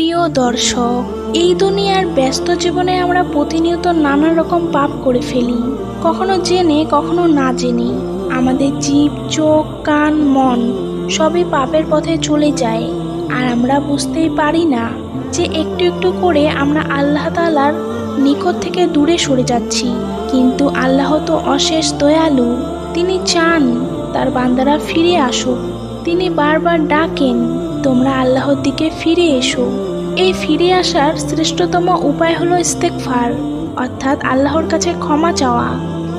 প্রিয় দর্শক, এই দুনিয়ার ব্যস্ত জীবনে আমরা প্রতিনিয়ত নানা রকম পাপ করে ফেলি। কখনো জেনে, কখনো না জেনে। আমাদের জীব, চোখ, কান, মন সবই পাপের পথে চলে যায়। আর আমরা বুঝতেই পারি না যে একটু একটু করে আমরা আল্লাহ তালার নিকট থেকে দূরে সরে যাচ্ছি। কিন্তু আল্লাহ তো অশেষ দয়ালু। তিনি চান তার বান্দারা ফিরে আসুক। তিনি বারবার ডাকেন, তোমরা আল্লাহর দিকে ফিরে এসো। এই ফিরে আসার শ্রেষ্ঠতম উপায় হলো ইস্তেকফার অর্থাৎ আল্লাহর কাছে ক্ষমা চাওয়া।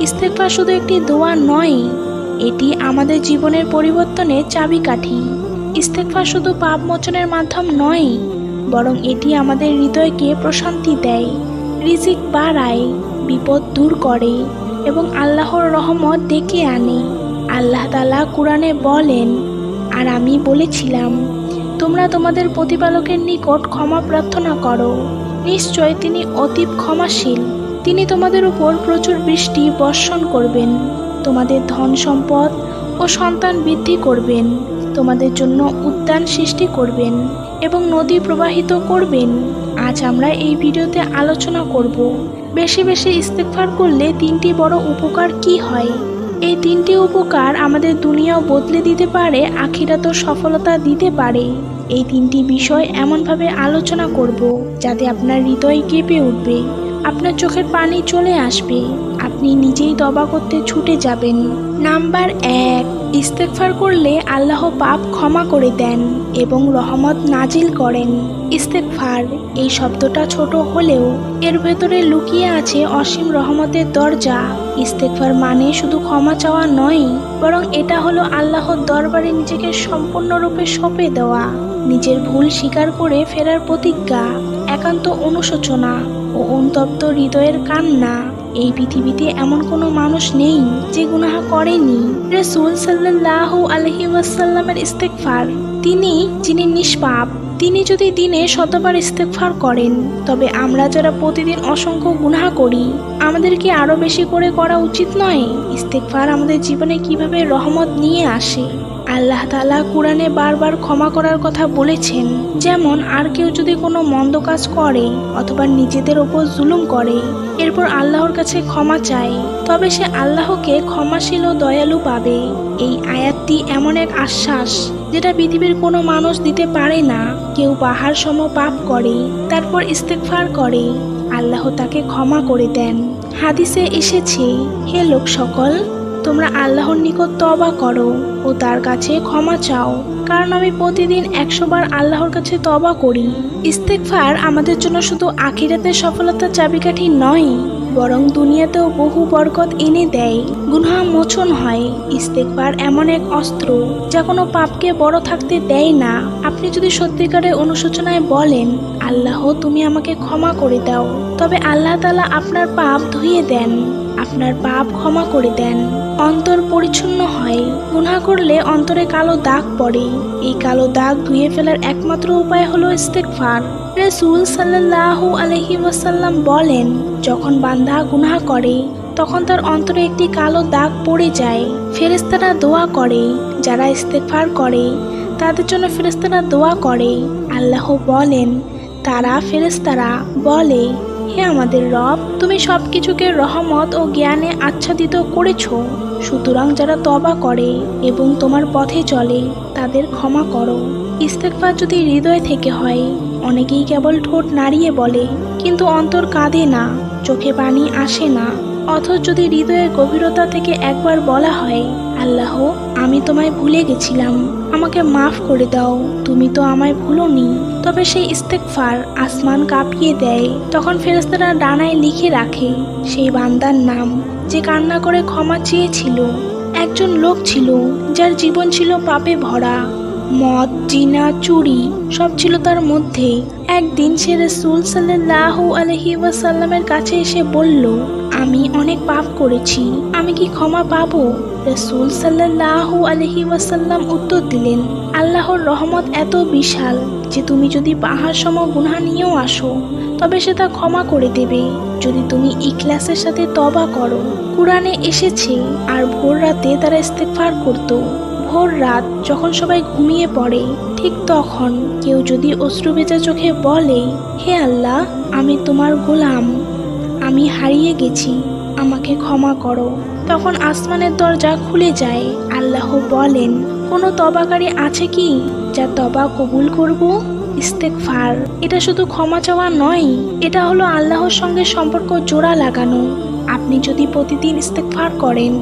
ইস্তেকফার শুধু একটি দোয়া নয়, এটি আমাদের জীবনের পরিবর্তনের চাবিকাঠি। ইস্তেকফার শুধু পাপ মোচনের মাধ্যম নয়, বরং এটি আমাদের হৃদয়কে প্রশান্তি দেয়, রিজিক বাড়ায়, বিপদ দূর করে এবং আল্লাহর রহমত ডেকে আনে। আল্লাহ তালা কোরআনে বলেন, আর আমি বলেছিলাম তোমরা তোমাদের প্রতিপালকের নিকট ক্ষমা প্রার্থনা করো। নিশ্চয় তিনি অতীব ক্ষমাশীল। তিনি তোমাদের উপর প্রচুর বৃষ্টি বর্ষণ করবেন। তোমাদের ধন সম্পদ ও সন্তান বৃদ্ধি করবেন। তোমাদের জন্য উদ্যান সৃষ্টি করবেন এবং নদী প্রবাহিত করবেন। আজ আমরা এই ভিডিওতে আলোচনা করব, বেশি বেশি ইস্তেকফার করলে তিনটি বড় উপকার কি হয়? এই তিনটি উপকার আমাদের দুনিয়াও বদলে দিতে পারে আখিরাতও সফলতা দিতে পারে। এই তিনটি বিষয় এমনভাবে আলোচনা করব যাতে আপনার হৃদয় কেঁপে উঠবে, আপনার চোখের পানি চলে আসবে। আপনি নিজেই তবা করতে ছুটে যাবেন। নাম্বার এক ইস্তেকফার করলে আল্লাহ পাপ ক্ষমা করে দেন এবং রহমত নাজিল করেন। ইস্তেকফার এই শব্দটা ছোট হলেও এর ভেতরে লুকিয়ে আছে অসীম রহমতের দরজা। ইস্তেকফার মানে শুধু ক্ষমা চাওয়া নয়, বরং এটা হলো আল্লাহর দরবারে নিজেকে সম্পূর্ণরূপে সঁপে দেওয়া। নিজের ভুল স্বীকার করে ফেরার প্রতিজ্ঞা, একান্ত অনুশোচনা ও অনুতপ্ত হৃদয়ের কান্না। এই পৃথিবীতে এমন কোনো মানুষ নেই যে গুনাহা করেনি। রসুল সাল্লাহ আলহি ওয়াসাল্লামের ইস্তেকফার তিনি যিনি নিষ্পাপ, তিনি যদি দিনে শতবার ইস্তেকফার করেন, তবে আমরা যারা প্রতিদিন অসংখ্য গুনাহা করি আমাদের কি আরও বেশি করে করা উচিত নয়। ইস্তেকফার আমাদের জীবনে কীভাবে রহমত নিয়ে আসে? আল্লাহ তালা কোরআনে বারবার ক্ষমা করার কথা বলেছেন। যেমন, আর কেউ যদি কোনো মন্দ কাজ করে অথবা নিজেদের ওপর জুলুম করে, এরপর আল্লাহর কাছে ক্ষমা চায়, তবে সে আল্লাহকে ক্ষমাশীল ও দয়ালু পাবে। এই আয়াতটি এমন এক আশ্বাস যেটা পৃথিবীর কোনো মানুষ দিতে পারে না। কেউ পাহাড় সম পাপ করে, তারপর ইস্তেকফার করে, আল্লাহ তাকে ক্ষমা করে দেন। হাদিসে এসেছে, হে লোক সকল তোমরা আল্লাহর নিকট তবা করো ও তার কাছে ক্ষমা চাও। কারণ আমি প্রতিদিন একশো বার আল্লাহর কাছে তবা করি। ইস্তেকফার আমাদের জন্য শুধু আখিরাতের সফলতার চাবিকাঠি নয়, বরং দুনিয়াতেও বহু বরকত এনে দেয়। গুনহা মোচন হয়। ইস্তেকবার এমন এক অস্ত্র যা কোনো পাপকে বড় থাকতে দেয় না। আপনি যদি সত্যিকারের অনুশোচনায় বলেন, আল্লাহ, তুমি আমাকে ক্ষমা করে দাও। তবে আল্লাহ তালা আপনার পাপ ধুয়ে দেন। আপনার পাপ ক্ষমা করে দেন। অন্তর পরিচ্ছন্ন হয়। গুনাহ করলে অন্তরে কালো দাগ পড়ে। এই কালো দাগ ধুয়ে ফেলার একমাত্র উপায় হলো ইস্তেকফার রসুল সাল্লাহ আলহি ওয়াসাল্লাম বলেন, যখন বান্ধা গুনাহ করে, তখন তার অন্তরে একটি কালো দাগ পড়ে যায়। ফেরেস্তারা দোয়া করে, যারা ইস্তেকফার করে, তাদের জন্য ফেরেস্তারা দোয়া করে। আল্লাহ বলেন, তারা ফেরেস্তারা বলে হে আমাদের রব, তুমি সব কিছুকে রহমত ও জ্ঞানে আচ্ছাদিত করেছ। সুতরাং যারা তবা করে এবং তোমার পথে চলে, তাদের ক্ষমা করো। ইস্তেকবার যদি হৃদয় থেকে হয়, অনেকেই কেবল ঠোঁট নাড়িয়ে বলে, কিন্তু অন্তর কাঁদে না, চোখে পানি আসে না। অথচ যদি হৃদয়ের গভীরতা থেকে একবার বলা হয়, আল্লাহ, আমি তোমায় ভুলে গেছিলাম। আমাকে মাফ করে দাও। তুমি তো আমায় ভুলোনি। তবে সেই ইস্তেকফার আসমান কাঁপিয়ে দেয়। তখন ফেরেস্তারা ডানায় লিখে রাখে, সেই বান্দার নাম যে কান্না করে ক্ষমা চেয়েছিল, একজন লোক ছিল যার জীবন ছিল পাপে ভরা। মদ, জিনা, চুরি সব ছিল তার মধ্যে। একদিন সে রসুল সাল্লাহ আলহি ওয়াসাল্লামের কাছে এসে বলল আমি অনেক পাপ করেছি। আমি কি ক্ষমা পাবো? রসুল সাল্লাহ আলহি ওয়াসাল্লাম উত্তর দিলেন, আল্লাহর রহমত এত বিশাল যে তুমি যদি পাহাড় সম গুনহা নিয়েও আসো, তবে সে তা ক্ষমা করে দেবে। যদি তুমি ইখলাসের সাথে তবা করো, কোরআনে এসেছে, আর ভোর রাতে তারা ইস্তেফার করত। ভোর রাত যখন সবাই ঘুমিয়ে পড়ে, ঠিক তখন কেউ যদি অশ্রু ভেজা চোখে বলে, হে আল্লাহ, আমি তোমার গোলাম। আমি হারিয়ে গেছি, আমাকে ক্ষমা করো। তখন আসমানের দরজা খুলে যায়। আল্লাহ বলেন, কোনো তবাকারী আছে কি যা তবা কবুল করব? ইস্তেকফার এটা শুধু ক্ষমা চাওয়া নয়, এটা হলো আল্লাহর সঙ্গে সম্পর্ক জোড়া লাগানো। আপনি যদি প্রতিদিন ইস্তেকফার করেন,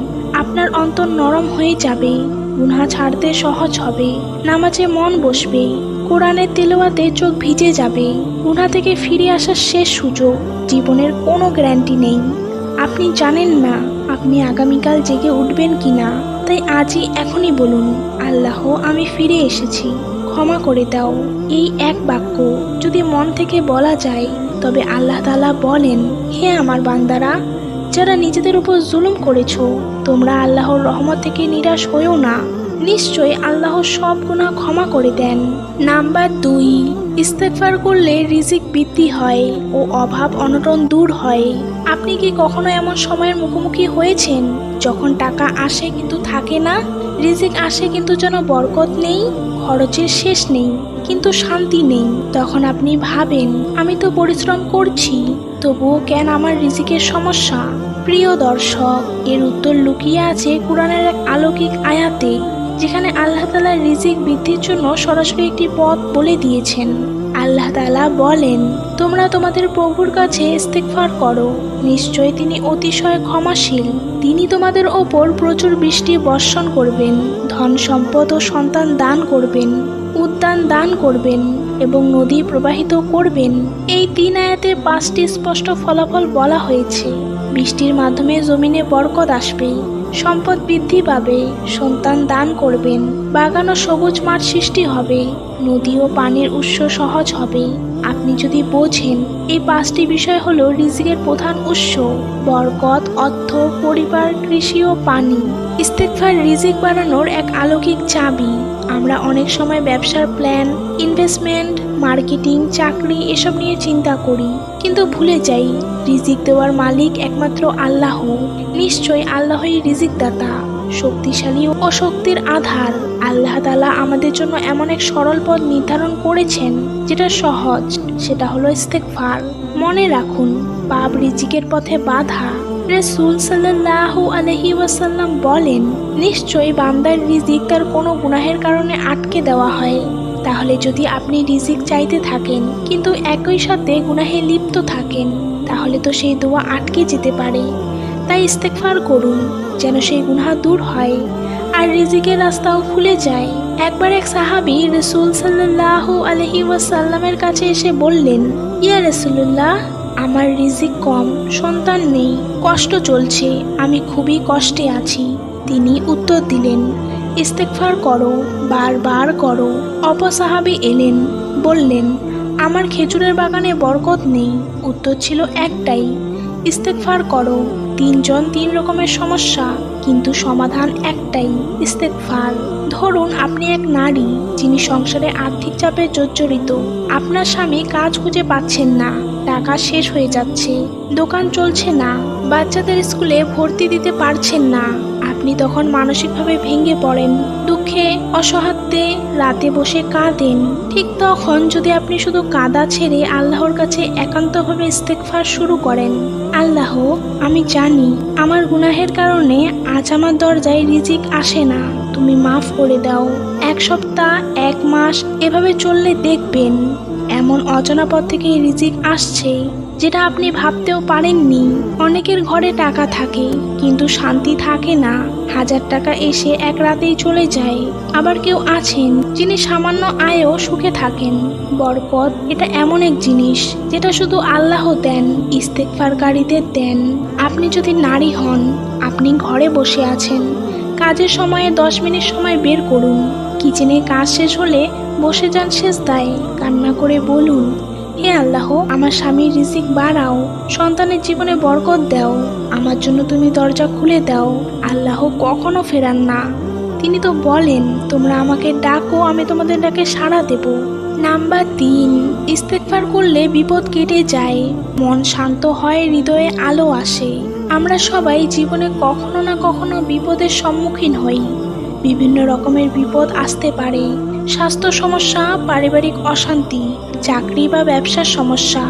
আপনার অন্তর নরম হয়ে যাবে, গুনহা ছাড়তে সহজ হবে, নামাজে মন বসবে, কোরআনের তেলোয়াতে চোখ ভিজে যাবে, গুনহা থেকে ফিরে আসার শেষ সুযোগ। জীবনের কোনো গ্যারান্টি নেই। আপনি জানেন না আপনি আগামীকাল জেগে উঠবেন কিনা। তাই আজই এখনই বলুন, আল্লাহ, আমি ফিরে এসেছি। ক্ষমা করে দাও। এই এক বাক্য যদি মন থেকে বলা যায়, তবে আল্লাহ তালা বলেন, হে আমার বান্দারা, যারা নিজেদের উপর জুলুম করেছ, তোমরা আল্লাহর রহমত থেকে নিরাশ হয়েও না। নিশ্চয়ই আল্লাহ সব গুণা ক্ষমা করে দেন। নাম্বার দুই ইস্তেকফার করলে রিজিক বৃদ্ধি হয় ও অভাব অনটন দূর হয়। আপনি কি কখনো এমন সময়ের মুখোমুখি হয়েছেন যখন টাকা আসে কিন্তু থাকে না? রিজিক আসে কিন্তু যেন বরকত নেই, খরচের শেষ নেই, কিন্তু শান্তি নেই। তখন আপনি ভাবেন, আমি তো পরিশ্রম করছি, তবুও কেন আমার রিজিকের সমস্যা? প্রিয় দর্শক, এর উত্তর লুকিয়ে আছে কোরআনের এক আলৌকিক আয়াতে। যেখানে আল্লাহ তালা রিজিক বৃদ্ধির জন্য সরাসরি একটি পথ বলে দিয়েছেন। আল্লাহ তালা বলেন, তোমরা তোমাদের প্রভুর কাছে ইস্তেকফার করো। নিশ্চয় তিনি অতিশয় ক্ষমাশীল। তিনি তোমাদের ওপর প্রচুর বৃষ্টি বর্ষণ করবেন, ধন সম্পদ ও সন্তান দান করবেন, উদ্যান দান করবেন এবং নদী প্রবাহিত করবেন। এই তিন আয়াতে পাঁচটি স্পষ্ট ফলাফল বলা হয়েছে। বৃষ্টির মাধ্যমে জমিনে বরকত আসবে সম্পদ বৃদ্ধি পাবে সন্তান দান করবেন বাগান ও সবুজ মাঠ সৃষ্টি হবে নদী ও পানির উৎস সহজ হবে আপনি যদি বোঝেন, এই পাঁচটি বিষয় হলো রিজিকের প্রধান উৎস, বরকত, অর্থ, পরিবার, কৃষি ও পানি। ইস্তেকফার রিজিক বাড়ানোর এক আলৌকিক চাবি। আমরা অনেক সময় ব্যবসার প্ল্যান, ইনভেস্টমেন্ট, মার্কেটিং, চাকরি এসব নিয়ে চিন্তা করি, কিন্তু ভুলে যাই, রিজিক দেওয়ার মালিক একমাত্র আল্লাহ। নিশ্চয় আল্লাহই রিজিক দাতা শক্তিশালী ও শক্তির আধার। আল্লাহ তালা আমাদের জন্য এমন এক সরল পথ নির্ধারণ করেছেন, যেটা সহজ, সেটা হলো ইস্তেকফার। মনে রাখুন, পাপ রিজিকের পথে বাধা। রসুল সাল্লাহ আলহি ওয়াসাল্লাম বলেন, নিশ্চয়ই বান্দার রিজিক তার কোনো গুনাহের কারণে আটকে দেওয়া হয়। তাহলে যদি আপনি রিজিক চাইতে থাকেন, কিন্তু একই সাথে গুনাহে লিপ্ত থাকেন, তাহলে তো সেই দোয়া আটকে যেতে পারে। তাই ইস্তেকফার করুন, যেন সেই গুনাহ দূর হয়। আর রিজিকের রাস্তাও খুলে যায়। একবার এক সাহাবি রসুল সাল্লাহ আলহি ওয়াসাল্লামের কাছে এসে বললেন, ইয়া রসুল্লাহ আমার রিজিক কম, সন্তান নেই, কষ্ট চলছে, আমি খুবই কষ্টে আছি। তিনি উত্তর দিলেন ইস্তেকফার করো, বারবার করো। অপসাহাবি এলেন, বললেন, আমার খেজুরের বাগানে বরকত নেই। উত্তর ছিল একটাই ইস্তেকফার করো, তিনজন তিন রকমের সমস্যা, কিন্তু সমাধান একটাই ইস্তেকফার ধরুন আপনি এক নারী, যিনি সংসারে আর্থিক চাপে জর্জরিত, আপনার স্বামী কাজ খুঁজে পাচ্ছেন না। টাকা শেষ হয়ে যাচ্ছে। দোকান চলছে না, বাচ্চাদের স্কুলে ভর্তি দিতে পারছেন না। আপনি তখন মানসিকভাবে ভেঙে পড়েন, দুঃখে, অসহায়ত্বে রাতে বসে কাঁদেন। ঠিক তখন যদি আপনি শুধু কাদা ছেড়ে আল্লাহর কাছে একান্তভাবে ইস্তেকফার শুরু করেন, আল্লাহ, আমি জানি আমার গুনাহের কারণে আজ আমার দরজায় রিজিক আসে না, তুমি মাফ করে দাও। এক সপ্তাহ, এক মাস, এভাবে চললে দেখবেন। এমন অজানা পথ থেকে রিজিক আসছে যেটা আপনি ভাবতেও পারেননি। অনেকের ঘরে টাকা থাকে, কিন্তু শান্তি থাকে না। হাজার টাকা এসে এক রাতেই চলে যায়। আবার কেউ আছেন, যিনি সামান্য আয়েও সুখে থাকেন। বরকত, এটা এমন এক জিনিস, যেটা শুধু আল্লাহ দেন ইস্তেকফারকারীদের দেন। আপনি যদি নারী হন, আপনি ঘরে বসে আছেন। কাজের সময়ে দশ মিনিট সময় বের করুন। কিচেনে কাজ শেষ হলে বসে যান শেষ দায় কান্না করে বলুন, হে আল্লাহ, আমার স্বামীর রিজিক বাড়াও, সন্তানের জীবনে বরকত দাও, আমার জন্য তুমি দরজা খুলে দাও, আল্লাহ কখনো ফেরান না। তিনি তো বলেন, তোমরা আমাকে ডাকো, আমি তোমাদের ডাকে সাড়া দেব। নাম্বার তিন ইস্তেকফার করলে বিপদ কেটে যায়, মন শান্ত হয়, হৃদয়ে আলো আসে। আমরা সবাই জীবনে কখনো না কখনো বিপদের সম্মুখীন হই, বিভিন্ন রকমের বিপদ আসতে পারে। স্বাস্থ্য সমস্যা, পারিবারিক অশান্তি, চাকরি বা ব্যবসার সমস্যা,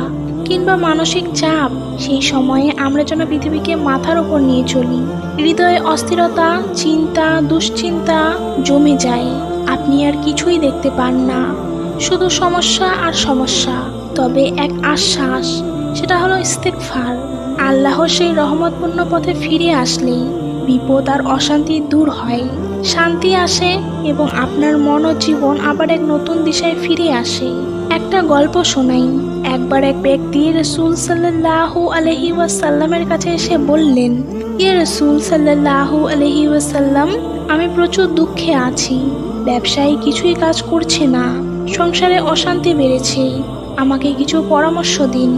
কিংবা মানসিক চাপ, সেই সময়ে আমরা যেন পৃথিবীকে মাথার ওপর নিয়ে চলি। হৃদয়ে অস্থিরতা, চিন্তা, দুশ্চিন্তা জমে যায়। আপনি আর কিছুই দেখতে পান না। শুধু সমস্যা আর সমস্যা। তবে এক আশ্বাস, সেটা হলো ইস্তেকফার আল্লাহর সেই রহমতপূর্ণ পথে ফিরে আসলেই বিপদ আর অশান্তি দূর হয়। শান্তি আসে এবং আপনার মন ও জীবন আবার এক নতুন দিশায় ফিরে আসে। একটা গল্প শোনাই। একবার এক ব্যক্তি রসুল সাল্লাহু আলহি ওয়াসাল্লামের কাছে এসে বললেন ইয়ে রসুল সাল্লাহু আলহি ওয়াসাল্লাম, আমি প্রচুর দুঃখে আছি। ব্যবসায় কিছুই কাজ করছে না। সংসারে অশান্তি বেড়েছে। আমাকে কিছু পরামর্শ দিন।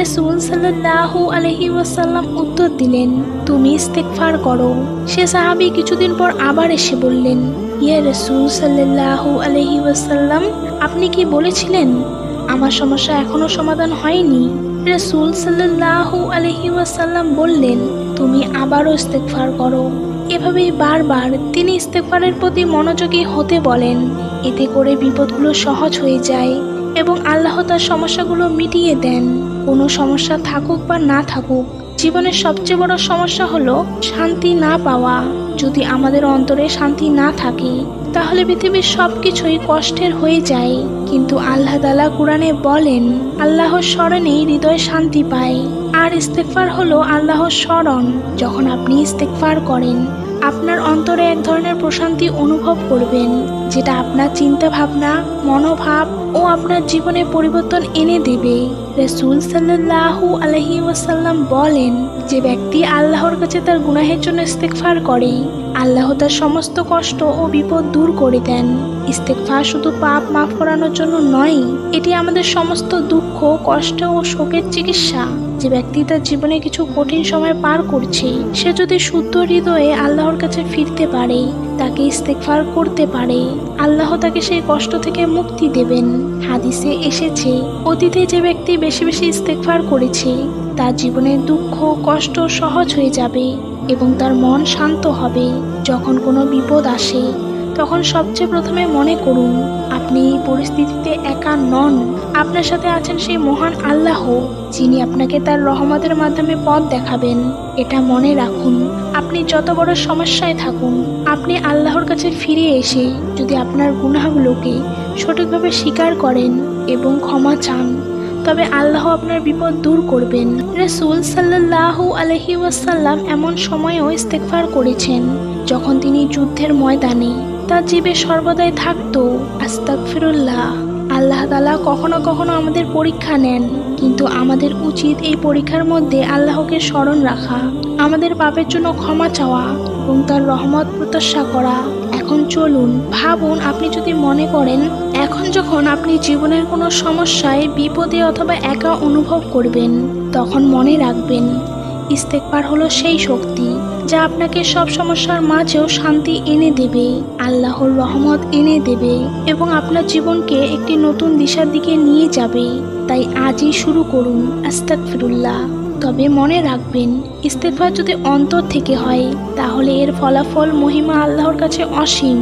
রসুল সাল্লাহু আলহি ওয়াসাল্লাম উত্তর দিলেন, তুমি ইস্তেকফার করো। সে সাহাবি কিছুদিন পর আবার এসে বললেন ইয়ে রসুল সাল্লাহু আলহি ওয়াসাল্লাম, আপনি কি বলেছিলেন, আমার সমস্যা এখনও সমাধান হয়নি? রসুল সাল্লাহু আলহি ওয়াসাল্লাম বললেন, তুমি আবারও ইস্তেকফার করো। এভাবেই বারবার তিনি ইস্তেকফারের প্রতি মনোযোগী হতে বলেন। এতে করে বিপদগুলো সহজ হয়ে যায়। এবং আল্লাহ তার সমস্যাগুলো মিটিয়ে দেন। কোনো সমস্যা থাকুক বা না থাকুক, জীবনের সবচেয়ে বড় সমস্যা হলো শান্তি না পাওয়া। যদি আমাদের অন্তরে শান্তি না থাকে, তাহলে পৃথিবীর সব কিছুই কষ্টের হয়ে যায়। কিন্তু আল্লাহ তালা কোরআনে বলেন, আল্লাহর স্মরণেই হৃদয় শান্তি পায়। আর ইস্তেকফার হলো আল্লাহর স্মরণ, যখন আপনি ইস্তেকফার করেন। আপনার অন্তরে এক ধরনের প্রশান্তি অনুভব করবেন, যেটা আপনার চিন্তা ভাবনা মনোভাব ও আপনার জীবনে পরিবর্তন এনে দেবে। রসুল সাল্লাহু আলহি বলেন, যে ব্যক্তি আল্লাহর কাছে তার গুনাহের জন্য ইস্তেকফার করে আল্লাহ তার সমস্ত কষ্ট ও বিপদ দূর করে দেন। ইস্তেকফার শুধু পাপ মাফ করানোর জন্য নয়, এটি আমাদের সমস্ত দুঃখ, কষ্ট ও শোকের চিকিৎসা। যে ব্যক্তি তার জীবনে কিছু কঠিন সময় পার করছে, সে যদি শুদ্ধ হৃদয়ে আল্লাহর কাছে ফিরতে পারে, তাকে ইস্তেকফার করতে পারে। আল্লাহ তাকে সেই কষ্ট থেকে মুক্তি দেবেন। হাদিসে এসেছে, অতীতে যে ব্যক্তি বেশি বেশি ইস্তেকফার করেছে, তার জীবনের দুঃখ, কষ্ট সহজ হয়ে যাবে। এবং তার মন শান্ত হবে। যখন কোনো বিপদ আসে, তখন সবচেয়ে প্রথমে মনে করুন, আপনি এই পরিস্থিতিতে একা নন। আপনার সাথে আছেন সেই মহান আল্লাহ, যিনি আপনাকে তার রহমতের মাধ্যমে পথ দেখাবেন। এটা মনে রাখুন, আপনি যত বড় সমস্যায় থাকুন, আপনি আল্লাহর কাছে ফিরে এসে যদি আপনার গুনাহগুলোকে সঠিকভাবে স্বীকার করেন এবং ক্ষমা চান তবে আল্লাহ আপনার বিপদ দূর করবেন। রসুল সাল্লাহু আলহি ওয়াসাল্লাম এমন সময়েও ইস্তেকফার করেছেন, যখন তিনি যুদ্ধের ময়দানে তার জীবে সর্বদাই থাকতো আস্তাক ফিরুল্লাহ আল্লাহ তালা কখনো কখনো আমাদের পরীক্ষা নেন, কিন্তু আমাদের উচিত এই পরীক্ষার মধ্যে আল্লাহকে স্মরণ রাখা, আমাদের পাপের জন্য ক্ষমা চাওয়া এবং তার রহমত প্রত্যাশা করা। এখন চলুন, ভাবুন, আপনি যদি মনে করেন, এখন যখন আপনি জীবনের কোনো সমস্যায়, বিপদে অথবা একা অনুভব করবেন, তখন মনে রাখবেন, ইস্তেকবার হলো সেই শক্তি, যা আপনাকে সব সমস্যার মাঝেও শান্তি এনে দেবে, আল্লাহর রহমত এনে দেবে, এবং আপনার জীবনকে একটি নতুন দিশার দিকে নিয়ে যাবে। তাই আজই শুরু করুন আস্তাক ফিরুল্লাহ তবে মনে রাখবেন ইস্তেফা যদি অন্তর থেকে হয়, তাহলে এর ফলাফল মহিমা আল্লাহর কাছে অসীম।